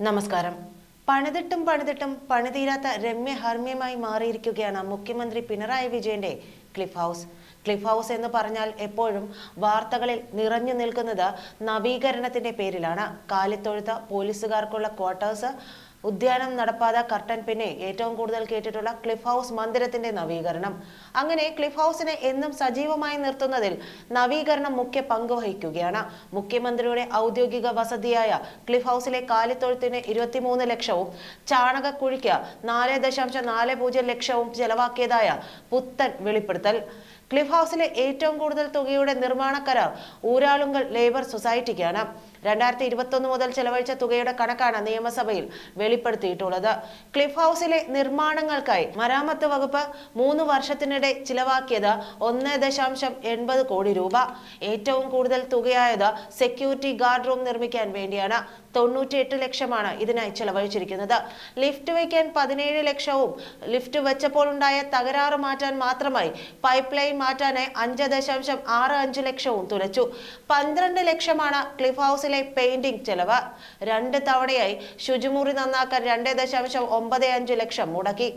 നമസ്കാരം. പണിതിട്ടും പണിതിട്ടും പണിതീരാത്ത രമ്യ ഹർമ്യമായി മാറിയിരിക്കുകയാണ് മുഖ്യമന്ത്രി പിണറായി വിജയന്റെ ക്ലിഫ് ഹൗസ്. ക്ലിഫ് ഹൗസ് എന്ന് പറഞ്ഞാൽ എപ്പോഴും വാർത്തകളിൽ നിറഞ്ഞു നിൽക്കുന്നത് നവീകരണത്തിന്റെ പേരിലാണ്. കാലിത്തൊഴുത്ത പോലീസുകാർക്കുള്ള ക്വാർട്ടേഴ്സ് ഉദ്യാനം നടപ്പാത കർട്ടൻ പിന്നെ ഏറ്റവും കൂടുതൽ കേട്ടിട്ടുള്ള ക്ലിഫ് ഹൗസ് മന്ദിരത്തിന്റെ നവീകരണം. അങ്ങനെ ക്ലിഫ് ഹൗസിനെ എന്നും സജീവമായി നിർത്തുന്നതിൽ നവീകരണം മുഖ്യ പങ്ക് വഹിക്കുകയാണ് മുഖ്യമന്ത്രിയുടെ ഔദ്യോഗിക വസതിയായ ക്ലിഫ് ഹൗസിലെ കാലിത്തൊഴുത്തിന് ഇരുപത്തിമൂന്ന് ലക്ഷവും ചാണകക്കുഴിക്ക് നാല് ദശാംശം നാല് പൂജ്യം ലക്ഷവും ചെലവാക്കിയതായ പുത്തൻ വെളിപ്പെടുത്തൽ. ക്ലിഫ് ഹൗസിലെ ഏറ്റവും കൂടുതൽ തുകയുടെ നിർമ്മാണ കരാർ ഊരാളുങ്കൽ ലേബർ സൊസൈറ്റിക്കാണ്. രണ്ടായിരത്തി ഇരുപത്തൊന്ന് മുതൽ ചെലവഴിച്ച തുകയുടെ കണക്കാണ് നിയമസഭയിൽ വെളിപ്പെടുത്തിയിട്ടുള്ളത്. ക്ലിഫ് ഹൗസിലെ നിർമ്മാണങ്ങൾക്കായി മരാമത്ത് വകുപ്പ് മൂന്ന് വർഷത്തിനിടെ ചിലവാക്കിയത് ഒന്ന് ദശാംശം എൺപത് കോടി രൂപ. ഏറ്റവും കൂടുതൽ തുകയായത് സെക്യൂരിറ്റി ഗാർഡ് റൂം നിർമ്മിക്കാൻ വേണ്ടിയാണ്. തൊണ്ണൂറ്റിയെട്ട് ലക്ഷമാണ് ഇതിനായി ചെലവഴിച്ചിരിക്കുന്നത്. ലിഫ്റ്റ് വയ്ക്കാൻ പതിനേഴ് ലക്ഷവും ലിഫ്റ്റ് വെച്ചപ്പോൾ ഉണ്ടായ തകരാറ് മാറ്റാൻ മാത്രമായി പൈപ്പ് ലൈൻ മാറ്റാനായി അഞ്ച് ദശാംശം ആറ് അഞ്ച് ലക്ഷവും തുലച്ചു. പന്ത്രണ്ട് ലക്ഷമാണ് ക്ലിഫ് ഹൗസിലെ പെയിന്റിംഗ് ചെലവ്. രണ്ട് തവണയായി ശുചിമുറി നന്നാക്കാൻ രണ്ട് ദശാംശം ഒമ്പത് അഞ്ച് ലക്ഷം മുടക്കി.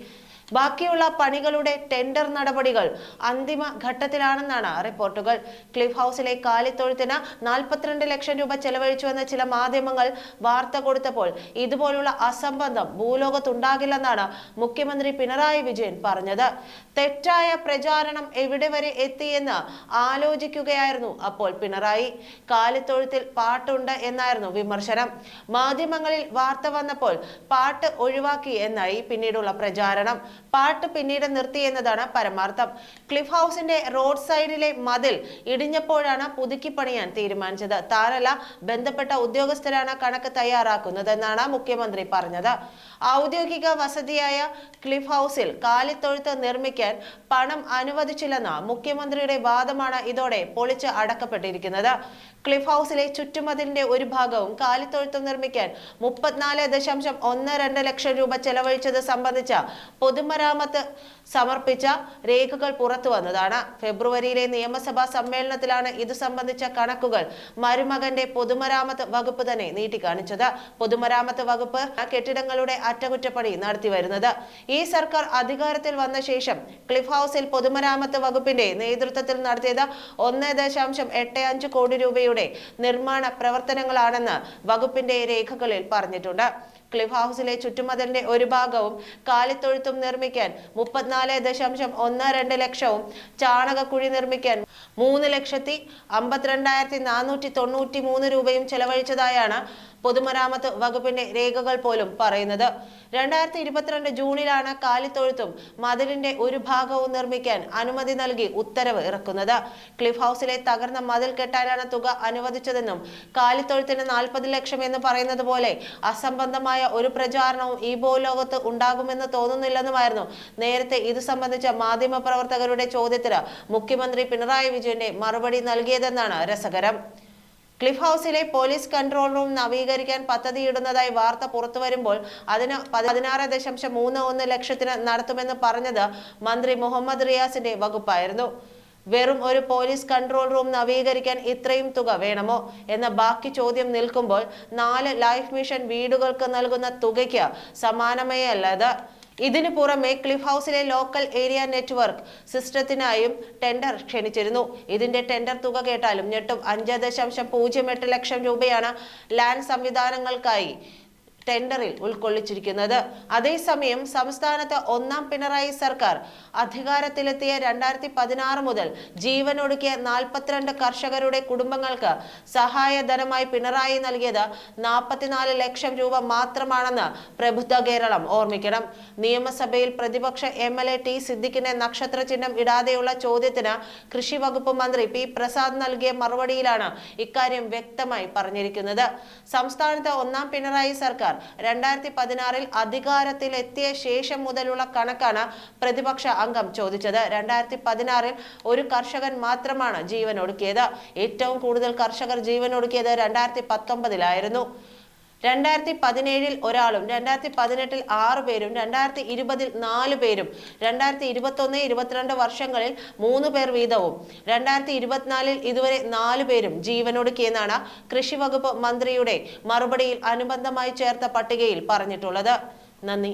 ബാക്കിയുള്ള പണികളുടെ ടെൻഡർ നടപടികൾ അന്തിമ ഘട്ടത്തിലാണെന്നാണ് റിപ്പോർട്ടുകൾ. ക്ലിഫ് ഹൗസിലെ കാലിത്തൊഴുത്തിന് നാൽപ്പത്തിരണ്ട് ലക്ഷം രൂപ ചെലവഴിച്ചുവെന്ന ചില മാധ്യമങ്ങൾ വാർത്ത കൊടുത്തപ്പോൾ ഇതുപോലുള്ള അസംബന്ധം ഭൂലോകത്തുണ്ടാകില്ലെന്നാണ് മുഖ്യമന്ത്രി പിണറായി വിജയൻ പറഞ്ഞത്. തെറ്റായ പ്രചാരണം എവിടെ വരെ എത്തിയെന്ന് ആലോചിക്കുകയായിരുന്നു അപ്പോൾ പിണറായി. കാലിത്തൊഴുത്തിൽ പാട്ടുണ്ട് എന്നായിരുന്നു വിമർശനം. മാധ്യമങ്ങളിൽ വാർത്ത വന്നപ്പോൾ പാട്ട് ഒഴിവാക്കി എന്നായി പിന്നീടുള്ള പ്രചാരണം. പാട്ട് പിന്നീട് നിർത്തി എന്നതാണ് പരമാർത്ഥം. ക്ലിഫ് ഹൗസിന്റെ റോഡ് സൈഡിലെ മതിൽ ഇടിഞ്ഞപ്പോഴാണ് പുതുക്കി പണിയാൻ തീരുമാനിച്ചത്. താനല്ല ബന്ധപ്പെട്ട ഉദ്യോഗസ്ഥരാണ് കണക്ക് തയ്യാറാക്കുന്നതെന്നാണ് മുഖ്യമന്ത്രി പറഞ്ഞത്. ഔദ്യോഗിക വസതിയായ ക്ലിഫ് ഹൗസിൽ കാലിത്തൊഴുത്ത് നിർമ്മിക്കാൻ പണം അനുവദിച്ചില്ലെന്ന മുഖ്യമന്ത്രിയുടെ വാദമാണ് ഇതോടെ പൊളിച്ച് അടക്കപ്പെട്ടിരിക്കുന്നത്. ക്ലിഫ് ഹൗസിലെ ചുറ്റുമതിലിന്റെ ഒരു ഭാഗവും കാലിത്തൊഴുത്ത് നിർമ്മിക്കാൻ മുപ്പത്തിനാല് ദശാംശം ഒന്ന് രണ്ട് ലക്ഷം രൂപ ചെലവഴിച്ചത് സംബന്ധിച്ച പൊതുമരാമത്ത് സമർപ്പിച്ച രേഖകൾ പുറത്തു വന്നതാണ്. ഫെബ്രുവരിയിലെ നിയമസഭാ സമ്മേളനത്തിലാണ് ഇത് സംബന്ധിച്ച കണക്കുകൾ മരുമകന്റെ പൊതുമരാമത്ത് വകുപ്പ് തന്നെ നീട്ടിക്കാണിച്ചത്. പൊതുമരാമത്ത് വകുപ്പ് കെട്ടിടങ്ങളുടെ അറ്റകുറ്റപ്പണി നടത്തി വരുന്നത്. ഈ സർക്കാർ അധികാരത്തിൽ വന്ന ശേഷം ക്ലിഫ് ഹൗസിൽ പൊതുമരാമത്ത് വകുപ്പിന്റെ നേതൃത്വത്തിൽ നടത്തിയത് ഒന്ന് ദശാംശം എട്ട് അഞ്ച് കോടി രൂപയുടെ നിർമ്മാണ പ്രവർത്തനങ്ങളാണെന്ന് വകുപ്പിന്റെ രേഖകളിൽ പറഞ്ഞിട്ടുണ്ട്. ക്ലിഫ് ഹൗസിലെ ചുറ്റുമതിലിന്റെ ഒരു ഭാഗവും കാലിത്തൊഴുത്തും നിർമ്മിക്കാൻ മുപ്പത്തിനാല് ദശാംശം ഒന്ന് രണ്ട് ലക്ഷവും ചാണകക്കുഴി നിർമ്മിക്കാൻ മൂന്ന് ലക്ഷത്തി അമ്പത്തിരണ്ടായിരത്തി നാനൂറ്റി തൊണ്ണൂറ്റി മൂന്ന് രൂപയും ചെലവഴിച്ചതായാണ് പൊതുമരാമത്ത് വകുപ്പിന്റെ രേഖകൾ പോലും പറയുന്നത്. രണ്ടായിരത്തി ഇരുപത്തിരണ്ട് ജൂണിലാണ് കാലിത്തൊഴുത്തും മതിലിന്റെ ഒരു ഭാഗവും നിർമ്മിക്കാൻ അനുമതി നൽകി ഉത്തരവ് ഇറക്കുന്നത്. ക്ലിഫ് ഹൗസിലെ തകർന്ന മതിൽ കെട്ടാനാണ് തുക അനുവദിച്ചതെന്നും കാലിത്തൊഴുത്തിന് നാൽപ്പത് ലക്ഷം എന്ന് പറയുന്നത് പോലെ അസംബന്ധമായ ഒരു പ്രചാരണവും ഈ ഭൂലോകത്ത് ഉണ്ടാകുമെന്ന് തോന്നുന്നില്ലെന്നുമായിരുന്നു നേരത്തെ ഇത് സംബന്ധിച്ച മാധ്യമ പ്രവർത്തകരുടെ ചോദ്യത്തിന് മുഖ്യമന്ത്രി പിണറായി വിജയന്റെ മറുപടി നൽകിയതെന്നാണ് രസകരം. ക്ലിഫ് ഹൗസിലെ പോലീസ് കൺട്രോൾ റൂം നവീകരിക്കാൻ പദ്ധതിയിടുന്നതായി വാർത്ത പുറത്തു വരുമ്പോൾ അതിന് പതിനാറ് ദശാംശം മൂന്ന് ഒന്ന് ലക്ഷത്തിന് നടത്തുമെന്ന് പറഞ്ഞത് മന്ത്രി മുഹമ്മദ് റിയാസിന്റെ വകുപ്പായിരുന്നു. വെറും ഒരു പോലീസ് കൺട്രോൾ റൂം നവീകരിക്കാൻ ഇത്രയും തുക വേണമോ എന്ന ബാക്കി ചോദ്യം നിൽക്കുമ്പോൾ നാല് ലൈഫ് മിഷൻ വീടുകൾക്ക് നൽകുന്ന തുകയ്ക്ക് സമാനമേ അല്ലത് ഇതിനു പുറമെ ക്ലിഫ് ഹൗസിലെ ലോക്കൽ ഏരിയ നെറ്റ്വർക്ക് സിസ്റ്റത്തിനായും ടെൻഡർ ക്ഷണിച്ചിരുന്നു. ഇതിന്റെ ടെൻഡർ തുക കേട്ടാലും ഞെട്ടും. അഞ്ച് ദശാംശം പൂജ്യം എട്ട് ലക്ഷം രൂപയാണ് ലാൻഡ് സംവിധാനങ്ങൾക്കായി ടെൻഡറിൽ ഉൾക്കൊള്ളിച്ചിരിക്കുന്നത്. അതേസമയം സംസ്ഥാനത്ത് ഒന്നാം പിണറായി സർക്കാർ അധികാരത്തിലെത്തിയ രണ്ടായിരത്തി പതിനാറ് മുതൽ ജീവനൊടുക്കിയ നാൽപ്പത്തിരണ്ട് കർഷകരുടെ കുടുംബങ്ങൾക്ക് സഹായധനമായി പിണറായി നൽകിയത് നാൽപ്പത്തിനാല് ലക്ഷം രൂപ മാത്രമാണെന്ന് പ്രബുദ്ധ കേരളം ഓർമ്മിക്കണം. നിയമസഭയിൽ പ്രതിപക്ഷ എം എൽ എ ടി സിദ്ദിഖിനെ നക്ഷത്ര ചിഹ്നം ഇടാതെയുള്ള ചോദ്യത്തിന് കൃഷി വകുപ്പ് മന്ത്രി പി പ്രസാദ് നൽകിയ മറുപടിയിലാണ് ഇക്കാര്യം വ്യക്തമായി പറഞ്ഞിരിക്കുന്നത്. സംസ്ഥാനത്ത് ഒന്നാം പിണറായി സർക്കാർ രണ്ടായിരത്തി പതിനാറിൽ അധികാരത്തിലെത്തിയ ശേഷം മുതലുള്ള കണക്കാണ് പ്രതിപക്ഷ അംഗം ചോദിച്ചത്. രണ്ടായിരത്തി പതിനാറിൽ ഒരു കർഷകൻ മാത്രമാണ് ജീവനൊടുക്കിയത്. ഏറ്റവും കൂടുതൽ കർഷകർ ജീവനൊടുക്കിയത് രണ്ടായിരത്തി പത്തൊമ്പതിലായിരുന്നു രണ്ടായിരത്തി പതിനേഴിൽ ഒരാളും രണ്ടായിരത്തി പതിനെട്ടിൽ ആറ് പേരും രണ്ടായിരത്തി ഇരുപതിൽ നാല് പേരും രണ്ടായിരത്തി ഇരുപത്തൊന്ന് ഇരുപത്തിരണ്ട് വർഷങ്ങളിൽ മൂന്ന് പേർ വീതവും രണ്ടായിരത്തി ഇരുപത്തിനാലിൽ ഇതുവരെ നാല് പേരും ജീവനൊടുക്കിയെന്നാണ് കൃഷി വകുപ്പ് മന്ത്രിയുടെ മറുപടിയിൽ അനുബന്ധമായി ചേർത്ത പട്ടികയിൽ പറഞ്ഞിട്ടുള്ളത്. നന്ദി.